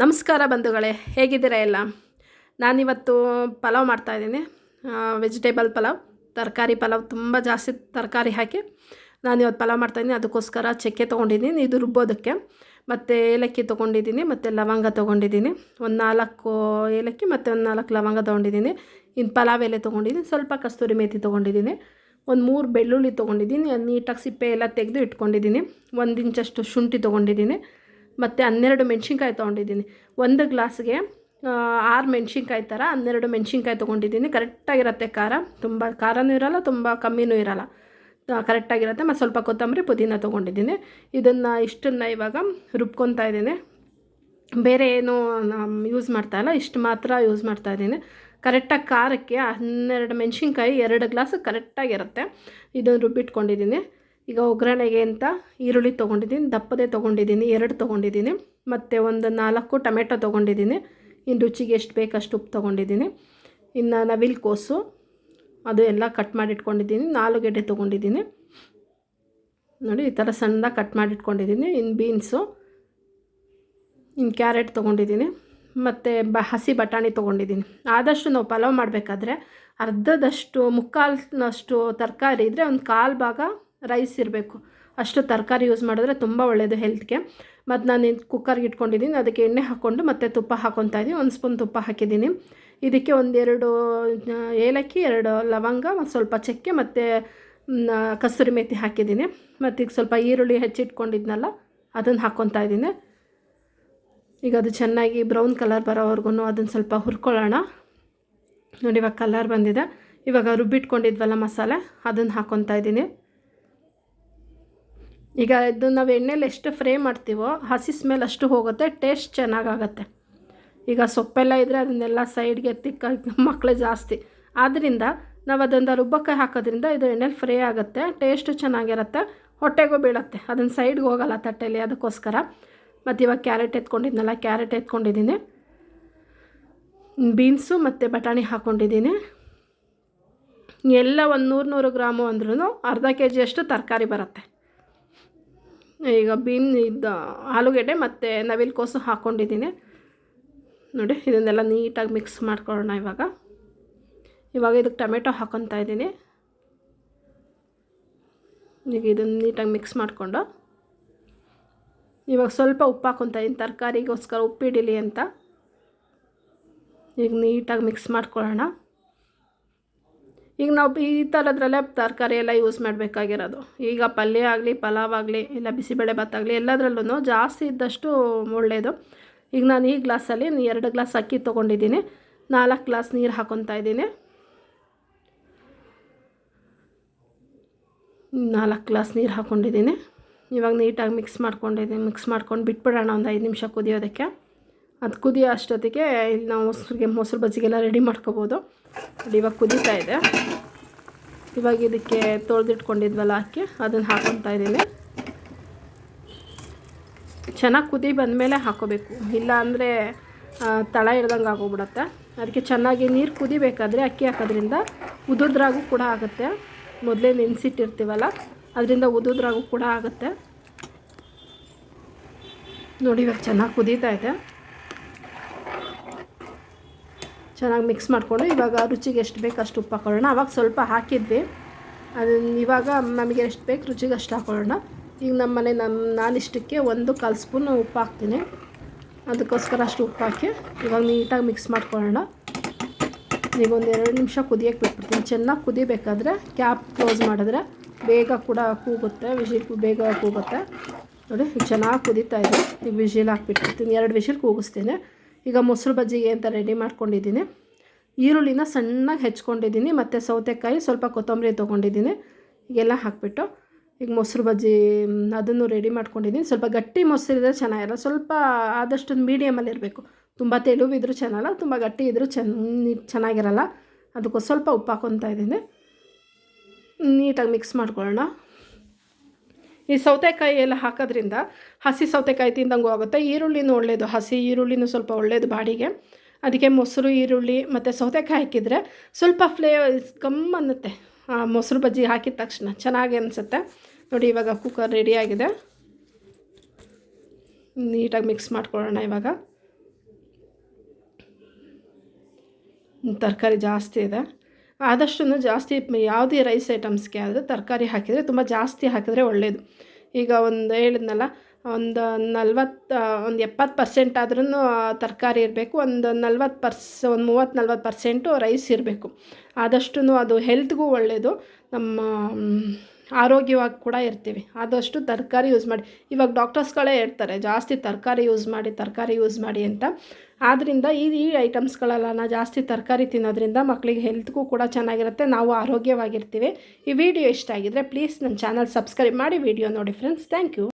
ನಮಸ್ಕಾರ ಬಂಧುಗಳೇ, ಹೇಗಿದ್ದೀರಾ ಎಲ್ಲ? ನಾನಿವತ್ತು ಪಲಾವ್ ಮಾಡ್ತಾಯಿದ್ದೀನಿ ವೆಜಿಟೇಬಲ್ ಪಲಾವ್, ತರಕಾರಿ ಪಲಾವ್, ತುಂಬ ಜಾಸ್ತಿ ತರಕಾರಿ ಹಾಕಿ ನಾನಿವತ್ತು ಪಲಾವ್ ಮಾಡ್ತಾಯಿದ್ದೀನಿ ಅದಕ್ಕೋಸ್ಕರ ಚಕ್ಕೆ ತೊಗೊಂಡಿದ್ದೀನಿ, ಇದು ರುಬ್ಬೋದಕ್ಕೆ. ಮತ್ತು ಏಲಕ್ಕಿ ತೊಗೊಂಡಿದ್ದೀನಿ, ಮತ್ತು ಲವಂಗ ತೊಗೊಂಡಿದ್ದೀನಿ. ಒಂದು ನಾಲ್ಕು ಏಲಕ್ಕಿ, ಮತ್ತು ಒಂದು ನಾಲ್ಕು ಲವಂಗ ತೊಗೊಂಡಿದ್ದೀನಿ. ಇನ್ನು ಪಲಾವ್ ಎಲೆ ತೊಗೊಂಡಿದ್ದೀನಿ, ಸ್ವಲ್ಪ ಕಸ್ತೂರಿ ಮೇಥಿ ತೊಗೊಂಡಿದ್ದೀನಿ. ಒಂದು ಮೂರು ಬೆಳ್ಳುಳ್ಳಿ ತೊಗೊಂಡಿದ್ದೀನಿ, ನೀಟಾಗಿ ಸಿಪ್ಪೆ ಎಲ್ಲ ತೆಗೆದು ಇಟ್ಕೊಂಡಿದ್ದೀನಿ. ಒಂದು ಇಂಚಷ್ಟು ಶುಂಠಿ ತೊಗೊಂಡಿದ್ದೀನಿ. ಮತ್ತು ಹನ್ನೆರಡು ಮೆಣಸಿನ್ಕಾಯಿ ತೊಗೊಂಡಿದ್ದೀನಿ. ಒಂದು ಗ್ಲಾಸ್ಗೆ ಆರು ಮೆಣಸಿನ್ಕಾಯಿ ಥರ ಹನ್ನೆರಡು ಮೆಣಸಿನ್ಕಾಯಿ ತೊಗೊಂಡಿದ್ದೀನಿ. ಕರೆಕ್ಟಾಗಿರುತ್ತೆ ಖಾರ. ತುಂಬ ಖಾರನೂ ಇರೋಲ್ಲ, ತುಂಬ ಕಮ್ಮಿನೂ ಇರೋಲ್ಲ. ಕರೆಕ್ಟಾಗಿರುತ್ತೆ. ಮತ್ತು ಸ್ವಲ್ಪ ಕೊತ್ತಂಬರಿ ಪುದೀನ ತೊಗೊಂಡಿದ್ದೀನಿ. ಇದನ್ನು ಇಷ್ಟನ್ನು ಇವಾಗ ರುಬ್ಕೊತಾ ಇದ್ದೀನಿ. ಬೇರೆ ಏನು ಯೂಸ್ ಮಾಡ್ತಾಯಿಲ್ಲ ಇಷ್ಟು ಮಾತ್ರ ಯೂಸ್ ಮಾಡ್ತಾಯಿದ್ದೀನಿ ಕರೆಕ್ಟಾಗಿ ಖಾರಕ್ಕೆ ಹನ್ನೆರಡು ಮೆಣಸಿನ್ಕಾಯಿ ಎರಡು ಗ್ಲಾಸ್ ಕರೆಕ್ಟಾಗಿರುತ್ತೆ. ಇದನ್ನು ರುಬ್ಬಿಟ್ಕೊಂಡಿದ್ದೀನಿ. ಈಗ ಒಗ್ಗರಣೆಗೆ ಅಂತ ಈರುಳ್ಳಿ ತೊಗೊಂಡಿದ್ದೀನಿ, ದಪ್ಪದೇ ತೊಗೊಂಡಿದ್ದೀನಿ, ಎರಡು ತೊಗೊಂಡಿದ್ದೀನಿ, ಮತ್ತು ಒಂದು ನಾಲ್ಕು ಟೊಮೆಟೊ ತೊಗೊಂಡಿದ್ದೀನಿ. ಇನ್ನು ರುಚಿಗೆ ಎಷ್ಟು ಬೇಕಷ್ಟು ಉಪ್ಪು ತೊಗೊಂಡಿದ್ದೀನಿ. ಇನ್ನು ನವಿಲು ಕೋಸು, ಅದು ಎಲ್ಲ ಕಟ್ ಮಾಡಿಟ್ಕೊಂಡಿದ್ದೀನಿ ನಾಲೂಗೆಡ್ಡೆ ತೊಗೊಂಡಿದ್ದೀನಿ. ನೋಡಿ, ಈ ಥರ ಸಣ್ಣದಾಗಿ ಕಟ್ ಮಾಡಿಟ್ಕೊಂಡಿದ್ದೀನಿ ಇನ್ನು ಬೀನ್ಸು ಇನ್ನು ಕ್ಯಾರೆಟ್ ತೊಗೊಂಡಿದ್ದೀನಿ, ಮತ್ತು ಬ, ಹಸಿ ಬಟಾಣಿ ತೊಗೊಂಡಿದ್ದೀನಿ. ಆದಷ್ಟು ನಾವು ಪಲಾವ್ ಮಾಡಬೇಕಾದ್ರೆ ಅರ್ಧದಷ್ಟು, ಮುಕ್ಕಾಲ್ನಷ್ಟು ತರಕಾರಿ ಇದ್ದರೆ ಒಂದು ಕಾಲು ಭಾಗ ರೈಸ್ ಇರಬೇಕು. ಅಷ್ಟು ತರಕಾರಿ ಯೂಸ್ ಮಾಡಿದ್ರೆ ತುಂಬ ಒಳ್ಳೆಯದು ಹೆಲ್ತ್ಗೆ ಮತ್ತು ನಾನು ಕುಕ್ಕರ್ಗೆ ಇಟ್ಕೊಂಡಿದ್ದೀನಿ. ಅದಕ್ಕೆ ಎಣ್ಣೆ ಹಾಕ್ಕೊಂಡು ಮತ್ತು ತುಪ್ಪ ಹಾಕ್ಕೊತಾ ಇದ್ದೀನಿ. ಒಂದು ಸ್ಪೂನ್ ತುಪ್ಪ ಹಾಕಿದ್ದೀನಿ. ಇದಕ್ಕೆ ಒಂದೆರಡು ಏಲಕ್ಕಿ, ಎರಡು ಲವಂಗ, ಮತ್ತು ಸ್ವಲ್ಪ ಚಕ್ಕೆ, ಮತ್ತು ಕಸ್ತೂರಿ ಮೇಥಿ ಹಾಕಿದ್ದೀನಿ. ಮತ್ತು ಈಗ ಸ್ವಲ್ಪ ಈರುಳ್ಳಿ ಹೆಚ್ಚಿಟ್ಕೊಂಡಿದ್ನಲ್ಲ ಅದನ್ನು ಹಾಕ್ಕೊತಾ ಇದ್ದೀನಿ. ಈಗ ಅದು ಚೆನ್ನಾಗಿ ಬ್ರೌನ್ ಕಲರ್ ಬರೋವರೆಗೂ ಅದನ್ನು ಸ್ವಲ್ಪ ಹುರ್ಕೊಳ್ಳೋಣ. ನೋಡಿ ಇವಾಗ ಕಲರ್ ಬಂದಿದೆ. ಇವಾಗ ರುಬ್ಬಿಟ್ಕೊಂಡಿದ್ವಲ್ಲ ಮಸಾಲೆ ಅದನ್ನು ಹಾಕ್ಕೊತಾ ಇದ್ದೀನಿ. ಈಗ ಇದು ನಾವು ಎಣ್ಣೆಲಿ ಎಷ್ಟು ಫ್ರೈ ಮಾಡ್ತೀವೋ ಹಸಿ ಸ್ಮೆಲ್ ಅಷ್ಟು ಹೋಗುತ್ತೆ ಟೇಸ್ಟ್ ಚೆನ್ನಾಗಾಗತ್ತೆ. ಈಗ ಸೊಪ್ಪೆಲ್ಲ ಇದ್ದರೆ ಅದನ್ನೆಲ್ಲ ಸೈಡ್ಗೆ ತಿಕ್ಕ ಮಕ್ಕಳೇ ಜಾಸ್ತಿ. ಆದ್ದರಿಂದ ನಾವು ಅದನ್ನು ರುಬ್ಬಕ್ಕೆ ಹಾಕೋದ್ರಿಂದ ಇದು ಎಣ್ಣೆಲಿ ಫ್ರೈ ಆಗುತ್ತೆ ಟೇಸ್ಟು ಚೆನ್ನಾಗಿರುತ್ತೆ, ಹೊಟ್ಟೆಗೂ ಬೀಳುತ್ತೆ. ಅದನ್ನು ಸೈಡ್ಗೆ ಹೋಗಲ್ಲ ತಟ್ಟೆಲಿ ಅದಕ್ಕೋಸ್ಕರ. ಮತ್ತು ಇವಾಗ ಕ್ಯಾರೆಟ್ ಎತ್ಕೊಂಡಿದ್ನಲ್ಲ ಕ್ಯಾರೆಟ್ ಎತ್ಕೊಂಡಿದ್ದೀನಿ. ಬೀನ್ಸು ಮತ್ತು ಬಟಾಣಿ ಹಾಕ್ಕೊಂಡಿದ್ದೀನಿ ಎಲ್ಲ ಒಂದು ನೂರು ನೂರು ಗ್ರಾಮು ಅಂದ್ರೂ ಅರ್ಧ ಕೆ ಜಿಯಷ್ಟು ತರಕಾರಿ ಬರುತ್ತೆ. ಈಗ ಬೀನ್ ಇದ್ದ ಆಲೂಗೆಡ್ಡೆ ಮತ್ತು ನವಿಲು ಕೋಸು ಹಾಕ್ಕೊಂಡಿದ್ದೀನಿ ನೋಡಿ, ಇದನ್ನೆಲ್ಲ ನೀಟಾಗಿ ಮಿಕ್ಸ್ ಮಾಡ್ಕೊಳ್ಳೋಣ ಇವಾಗ. ಇವಾಗ ಇದಕ್ಕೆ ಟೊಮೆಟೊ ಹಾಕೊತಾ ಇದ್ದೀನಿ. ಈಗ ಇದನ್ನು ನೀಟಾಗಿ ಮಿಕ್ಸ್ ಮಾಡಿಕೊಂಡು. ಇವಾಗ ಸ್ವಲ್ಪ ಉಪ್ಪು ಹಾಕೊತ ಇದ್ದೀನಿ. ತರಕಾರಿಗೋಸ್ಕರ ಉಪ್ಪಿಡಿಲಿ ಅಂತ. ಈಗ ನೀಟಾಗಿ ಮಿಕ್ಸ್ ಮಾಡ್ಕೊಳ್ಳೋಣ. ಈಗ ನಾವು ಈ ಥರದ್ರಲ್ಲೇ ತರಕಾರಿ ಎಲ್ಲ ಯೂಸ್ ಮಾಡಬೇಕಾಗಿರೋದು. ಈಗ ಪಲ್ಯ ಆಗಲಿ, ಪಲಾವ್ ಆಗಲಿ, ಇಲ್ಲ ಬಿಸಿಬೇಳೆ ಭಾತ್ ಆಗಲಿ ಎಲ್ಲದರಲ್ಲೂ ಜಾಸ್ತಿ ಇದ್ದಷ್ಟು ಒಳ್ಳೆಯದು ಈಗ ನಾನು ಈ ಗ್ಲಾಸಲ್ಲಿ ಎರಡು ಗ್ಲಾಸ್ ಅಕ್ಕಿ ತೊಗೊಂಡಿದ್ದೀನಿ. ನಾಲ್ಕು ಗ್ಲಾಸ್ ನೀರು ಹಾಕ್ಕೊತಾ ಇದ್ದೀನಿ. ನಾಲ್ಕು ಗ್ಲಾಸ್ ನೀರು ಹಾಕ್ಕೊಂಡಿದ್ದೀನಿ ಇವಾಗ ನೀಟಾಗಿ ಮಿಕ್ಸ್ ಮಾಡ್ಕೊಂಡಿದ್ದೀನಿ. ಮಿಕ್ಸ್ ಮಾಡ್ಕೊಂಡು ಬಿಟ್ಬಿಡೋಣ ಒಂದು ಐದು ನಿಮಿಷ ಕುದಿಯೋದಕ್ಕೆ. ಅದು ಕುದಿಯೋ ಅಷ್ಟೊತ್ತಿಗೆ ಇಲ್ಲಿ ನಾವು ಮೊಸರಿಗೆ ಮೊಸರು ಬಜ್ಜಿಗೆಲ್ಲ ರೆಡಿ ಮಾಡ್ಕೋಬೋದು. ಅದು ಇವಾಗ ಕುದೀತಾ ಇದೆ. ಇವಾಗ ಇದಕ್ಕೆ ತೊಳೆದಿಟ್ಕೊಂಡಿದ್ವಲ್ಲ ಅಕ್ಕಿ, ಅದನ್ನು ಹಾಕೊತಾ ಇದ್ದೀನಿ. ಚೆನ್ನಾಗಿ ಕುದಿ ಬಂದಮೇಲೆ ಹಾಕೋಬೇಕು. ಇಲ್ಲ ಅಂದರೆ ತಳ ಹಿಡ್ದಂಗೆ ಆಗೋಗ್ಬಿಡತ್ತೆ. ಅದಕ್ಕೆ ಚೆನ್ನಾಗಿ ನೀರು ಕುದಿಬೇಕಾದ್ರೆ ಅಕ್ಕಿ ಹಾಕೋದ್ರಿಂದ ಉದುದ್ರಾಗು ಕೂಡ ಆಗುತ್ತೆ. ಮೊದಲೇ ನೆನೆಸಿಟ್ಟಿರ್ತೀವಲ್ಲ, ಅದರಿಂದ ಉದುದ್ರಾಗೂ ಕೂಡ ಆಗುತ್ತೆ. ನೋಡಿ ಇವಾಗ ಚೆನ್ನಾಗಿ ಕುದೀತಾ ಇದೆ. ಚೆನ್ನಾಗಿ ಮಿಕ್ಸ್ ಮಾಡಿಕೊಂಡು ಇವಾಗ ರುಚಿಗೆ ಎಷ್ಟು ಬೇಕು ಅಷ್ಟು ಉಪ್ಪು ಹಾಕೊಳ್ಳೋಣ. ಅವಾಗ ಸ್ವಲ್ಪ ಹಾಕಿದ್ವಿ. ಅದನ್ನು ಇವಾಗ ನಮಗೆ ಎಷ್ಟು ಬೇಕು ರುಚಿಗೆ ಅಷ್ಟು ಹಾಕೊಳ್ಳೋಣ. ಈಗ ನಮ್ಮ ಮನೆ ನಮ್ಮ ನಾನಿಷ್ಟಕ್ಕೆ ಒಂದು ಕಾಲು ಸ್ಪೂನ್ ಉಪ್ಪು ಹಾಕ್ತೀನಿ. ಅದಕ್ಕೋಸ್ಕರ ಅಷ್ಟು ಉಪ್ಪು ಹಾಕಿ ಇವಾಗ ನೀಟಾಗಿ ಮಿಕ್ಸ್ ಮಾಡ್ಕೊಳ್ಳೋಣ. ಈಗ ಒಂದು ಎರಡು ನಿಮಿಷ ಕುದಿಯೋಕ್ಕೆ ಬಿಟ್ಬಿಡ್ತೀನಿ. ಚೆನ್ನಾಗಿ ಕುದಿಬೇಕಾದ್ರೆ ಕ್ಯಾಪ್ ಕ್ಲೋಸ್ ಮಾಡಿದ್ರೆ ಬೇಗ ಕೂಡ ಕೂಗುತ್ತೆ. ವಿಶಿಲ್ ಬೇಗ ಕೂಗುತ್ತೆ. ನೋಡಿ, ಚೆನ್ನಾಗಿ ಕುದೀತಾ ಇದೆ. ಈಗ ವಿಶಿಲ್ ಹಾಕ್ಬಿಟ್ಟಿರ್ತೀನಿ ಎರಡು ವಿಷಿಲ್ ಕೂಗಿಸ್ತೀನಿ. ಈಗ ಮೊಸರು ಬಜ್ಜಿಗೆ ಅಂತ ರೆಡಿ ಮಾಡ್ಕೊಂಡಿದ್ದೀನಿ. ಈರುಳ್ಳಿನ ಸಣ್ಣಗೆ ಹೆಚ್ಕೊಂಡಿದ್ದೀನಿ, ಮತ್ತು ಸೌತೆಕಾಯಿ ಸ್ವಲ್ಪ ಕೊತ್ತಂಬರಿ ತೊಗೊಂಡಿದ್ದೀನಿ. ಈಗೆಲ್ಲ ಹಾಕ್ಬಿಟ್ಟು ಈಗ ಮೊಸರು ಬಜ್ಜಿ ಅದನ್ನು ರೆಡಿ ಮಾಡ್ಕೊಂಡಿದ್ದೀನಿ. ಸ್ವಲ್ಪ ಗಟ್ಟಿ ಮೊಸರಿದ್ರೆ ಚೆನ್ನಾಗಿರಲ್ಲ, ಸ್ವಲ್ಪ ಆದಷ್ಟು ಮೀಡಿಯಮಲ್ಲಿ ಇರಬೇಕು. ತುಂಬ ತೆಳುವಿದ್ರೂ ಚೆನ್ನಲ್ಲ ತುಂಬ ಗಟ್ಟಿ ಇದ್ದರೂ ಚೆನ್ನ ಚೆನ್ನಾಗಿರಲ್ಲ. ಅದಕ್ಕೂ ಸ್ವಲ್ಪ ಉಪ್ಪು ಹಾಕೊತಾ ಇದ್ದೀನಿ. ನೀಟಾಗಿ ಮಿಕ್ಸ್ ಮಾಡ್ಕೊಳ್ಳೋಣ. ಈ ಸೌತೆಕಾಯಿ ಎಲ್ಲ ಹಾಕೋದ್ರಿಂದ ಹಸಿ ಸೌತೆಕಾಯಿ ತಿಂದಂಗೂ ಆಗುತ್ತೆ. ಈರುಳ್ಳಿನೂ ಒಳ್ಳೆಯದು ಹಸಿ ಈರುಳ್ಳಿನೂ ಸ್ವಲ್ಪ ಒಳ್ಳೆಯದು ಬಾಡಿಗೆ. ಅದಕ್ಕೆ ಮೊಸರು, ಈರುಳ್ಳಿ ಮತ್ತು ಸೌತೆಕಾಯಿ ಹಾಕಿದರೆ ಸ್ವಲ್ಪ ಫ್ಲೇವರ್ ಕಮ್ಮಿ ಅನ್ನುತ್ತೆ. ಮೊಸರು ಬಜ್ಜಿ ಹಾಕಿದ ತಕ್ಷಣ ಚೆನ್ನಾಗಿ ಅನಿಸುತ್ತೆ. ನೋಡಿ ಇವಾಗ ಕುಕ್ಕರ್ ರೆಡಿಯಾಗಿದೆ ನೀಟಾಗಿ ಮಿಕ್ಸ್ ಮಾಡ್ಕೊಳ್ಳೋಣ ಇವಾಗ. ತರಕಾರಿ ಜಾಸ್ತಿ ಇದೆ. ಆದಷ್ಟು ಜಾಸ್ತಿ ಯಾವುದೇ ರೈಸ್ ಐಟಮ್ಸ್ಗೆ ಆದರೆ ತರಕಾರಿ ಹಾಕಿದರೆ ತುಂಬ ಜಾಸ್ತಿ ಹಾಕಿದರೆ ಒಳ್ಳೆಯದು ಈಗ ಒಂದು ಹೇಳಿದ್ನಲ್ಲ, ಒಂದು ನಲ್ವತ್ತು ಒಂದು ಎಪ್ಪತ್ತು ಪರ್ಸೆಂಟ್ ಆದ್ರೂ ತರಕಾರಿ ಇರಬೇಕು, ಒಂದು ನಲ್ವತ್ತು ಪರ್ಸ್ ಒಂದು ಮೂವತ್ತು ನಲ್ವತ್ತು ಪರ್ಸೆಂಟು ರೈಸ್ ಇರಬೇಕು. ಆದಷ್ಟು ಅದು ಹೆಲ್ತ್ಗೂ ಒಳ್ಳೆಯದು ನಮ್ಮ ಆರೋಗ್ಯವಾಗಿ ಕೂಡ ಇರ್ತೀವಿ. ಆದಷ್ಟು ತರಕಾರಿ ಯೂಸ್ ಮಾಡಿ. ಇವಾಗ ಡಾಕ್ಟರ್ಸ್ಗಳೇ ಹೇಳ್ತಾರೆ, ಜಾಸ್ತಿ ತರಕಾರಿ ಯೂಸ್ ಮಾಡಿ, ತರಕಾರಿ ಯೂಸ್ ಮಾಡಿ ಅಂತ. ಆದ್ದರಿಂದ ಈ ಈ ಐಟಮ್ಸ್ಗಳೆಲ್ಲ ಜಾಸ್ತಿ ತರಕಾರಿ ತಿನ್ನೋದ್ರಿಂದ ಮಕ್ಕಳಿಗೆ ಹೆಲ್ತ್ಗೂ ಕೂಡ ಚೆನ್ನಾಗಿರುತ್ತೆ. ನಾವು ಆರೋಗ್ಯವಾಗಿರ್ತೀವಿ. ಈ ವಿಡಿಯೋ ಇಷ್ಟ ಆಗಿದ್ದರೆ ಪ್ಲೀಸ್ ನನ್ನ ಚಾನಲ್ ಸಬ್ಸ್ಕ್ರೈಬ್ ಮಾಡಿ. ವಿಡಿಯೋ ನೋಡಿ ಫ್ರೆಂಡ್ಸ್ ಥ್ಯಾಂಕ್ ಯು